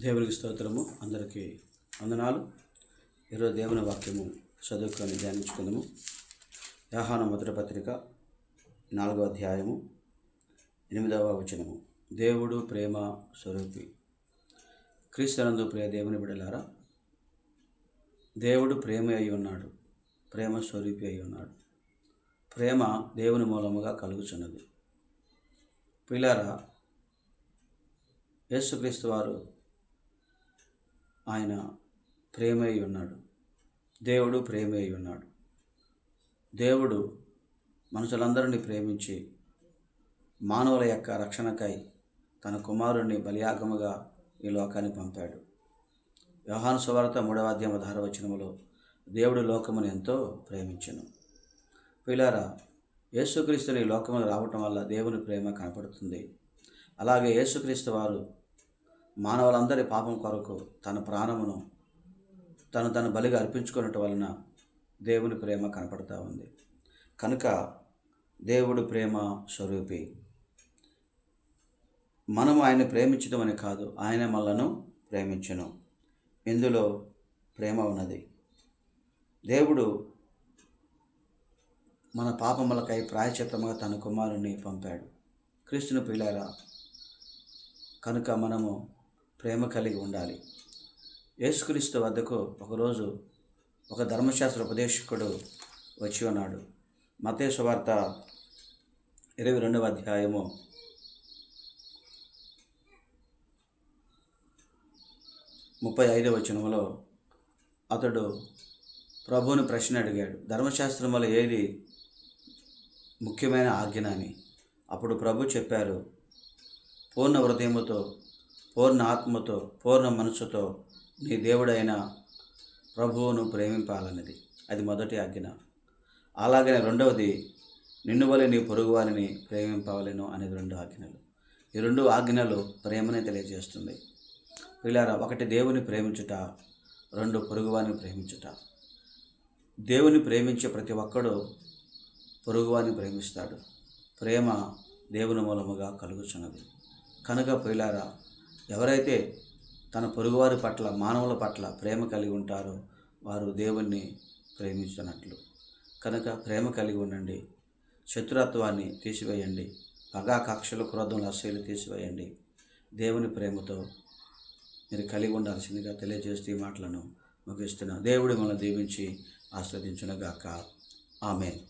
దేవునికి స్తోత్రము. అందరికీ వందనాలు. ఈరోజు దేవుని వాక్యము చదువుకొని ధ్యానించుకుందాము. యాహాన మొదటి పత్రిక నాలుగో అధ్యాయము ఎనిమిదవ వచనము. దేవుడు ప్రేమ స్వరూపి. క్రీస్తునందు ప్రియ దేవుని బిడలారా దేవుడు ప్రేమ అయి ఉన్నాడు. ప్రేమ స్వరూపి అయి ఉన్నాడు. ప్రేమ దేవుని మూలముగా కలుగుచున్నది. పిల్లారా యేసుక్రీస్తు వారు ఆయన ప్రేమ అయి ఉన్నాడు. దేవుడు ప్రేమ అయి ఉన్నాడు. దేవుడు మనుషులందరినీ ప్రేమించి మానవుల యొక్క రక్షణకై తన కుమారుణ్ణి బలియాగముగా ఈ లోకాన్ని పంపాడు. వ్యవహాను సువార్త మూడవ అధ్యాయం పదహార వచనములో దేవుడు లోకమును ఎంతో ప్రేమించను. పిల్లారా యేసుక్రీస్తుని ఈ రావటం వల్ల దేవుని ప్రేమ కనపడుతుంది. అలాగే యేసుక్రీస్తు వారు మానవులందరి పాపం కొరకు తన ప్రాణమును తను తన బలిగా అర్పించుకున్నట్టు వలన దేవుని ప్రేమ కనపడతా ఉంది. కనుక దేవుడు ప్రేమ స్వరూపి. మనం ఆయన ప్రేమించడమని కాదు ఆయన మనలను ప్రేమించను. ఇందులో ప్రేమ ఉన్నది. దేవుడు మన పాపములకై ప్రాయచిత్తముగా తన కుమారుని పంపాడు. క్రీస్తుని పిల్లారా కనుక మనము ప్రేమ కలిగి ఉండాలి. యేసుక్రీస్తు వద్దకు ఒకరోజు ఒక ధర్మశాస్త్ర ఉపదేశకుడు వచ్చి ఉన్నాడు. మతే సువార్త ఇరవై రెండవ అధ్యాయము. ముప్పై ఐదవ వచనంలో అతడు ప్రభువుని ప్రశ్న అడిగాడు ధర్మశాస్త్రం వల్ల ఏది ముఖ్యమైన ఆజ్ఞ అని? అప్పుడు ప్రభు చెప్పారు పూర్ణ హృదయముతో పూర్ణ ఆత్మతో పూర్ణ మనసుతో నీ దేవుడైన ప్రభువును ప్రేమింపాలన్నది. అది మొదటి ఆజ్ఞ. అలాగనే రెండవది నిన్ను వలె నీ పొరుగు వారిని ప్రేమింపవలెను అనేది రెండు ఆజ్ఞలు. ఈ రెండు ఆజ్ఞలు ప్రేమనే తెలియజేస్తుంది. పిల్లారా ఒకటి దేవుని ప్రేమించుట రెండు పొరుగువాని ప్రేమించుట. దేవుని ప్రేమించే ప్రతి ఒక్కడు పొరుగువారిని ప్రేమిస్తాడు. ప్రేమ దేవుని మూలముగా కలుగుచున్నది. కనుక పిల్లారా ఎవరైతే తన పొరుగువారి పట్ల మానవుల పట్ల ప్రేమ కలిగి ఉంటారో వారు దేవుణ్ణి ప్రేమించినట్లు. కనుక ప్రేమ కలిగి ఉండండి. శత్రుత్వాన్ని తీసివేయండి. పగా కక్షలు క్రోధం అస్సలు తీసివేయండి. దేవుని ప్రేమతో మీరు కలిగి ఉండాల్సిందిగా తెలియజేస్తూ ఈ మాటలను ముగిస్తున్నా. దేవుడు మనల్ని దీవించి ఆస్వాదించునగాక ఆమె